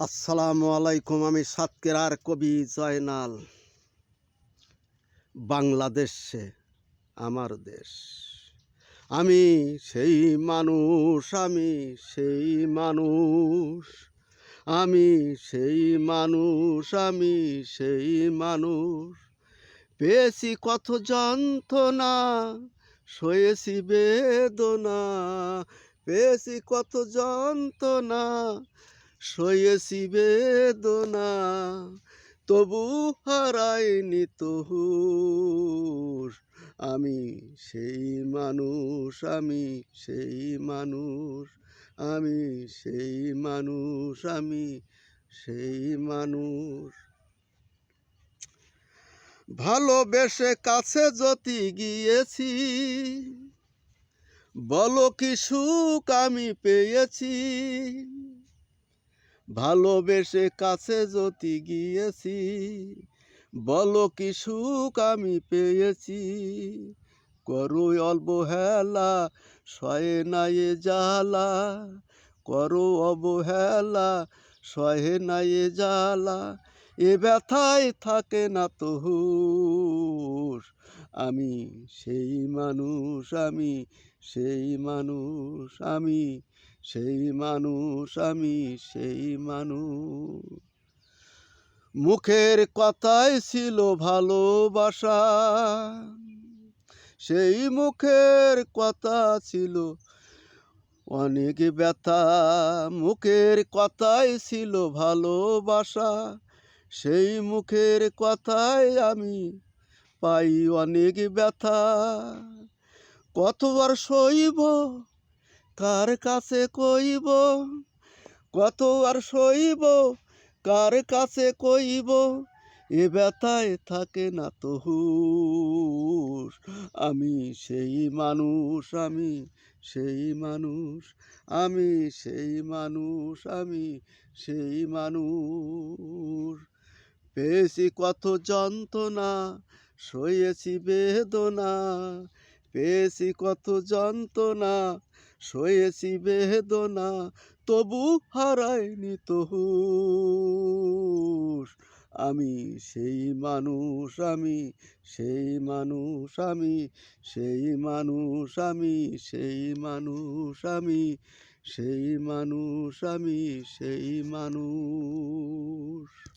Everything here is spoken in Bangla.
আসসালামু আলাইকুম, আমি সাতকেরার কবি জয়নাল। বাংলাদেশে আমার দেশ। আমি সেই মানুষ, আমি সেই মানুষ। আমি সেই মানুষ, আমি সেই মানুষ। পেয়েছি কত যন্ত্রণা, সয়েছি বেদনা। পেয়েছি কত যন্ত্রণা সয়েছি বেদনা তবু হারাইনি তহুর আমি সেই মানুষ, আমি সেই মানুষ, আমি সেই মানুষ, আমি সেই মানুষ। ভালোবেসে কাছে যতি গিয়েছি, বলো কি সুখ আমি পেয়েছি? ভালোবেসে কাছে যদি গিয়েছি, বলো কি সুখ আমি পেয়েছি? করো অল্প হেলা নায়ে জ্বালা। করো অবহেলা সহে নায়ে জ্বালা। এ ব্যথায় থাকে না তো হুঁশ আমি সেই মানুষ, আমি সেই মানুষ, আমি সেই মানুষ, আমি সেই মানুষ। মুখের কথাই ছিল ভালোবাসা, সেই মুখের কথা ছিল অনেক ব্যথা, মুখের কথাই ছিল ভালোবাসা, সেই মুখের কথাই আমি পাই অনেক ব্যথা। কতবার সইব? কার কাছে কইব? কতবার সইব? কার কাছে কইব? এ ব্যথায় থাকে না তো হুঁশ। আমি সেই মানুষ, আমি সেই মানুষ, আমি সেই মানুষ, আমি সেই মানুষ। পেয়েছি কত যন্ত্রণা সয়েছি বেদনা, পেয়েছি কত যন্ত্রণা সয়েছি বেদনা, তবু হারায়নি তহুশ আমি সেই মানুষ, আমি সেই মানুষ, আমি সেই মানুষ, আমি সেই মানুষ, আমি সেই মানুষ, আমি সেই মানুষ।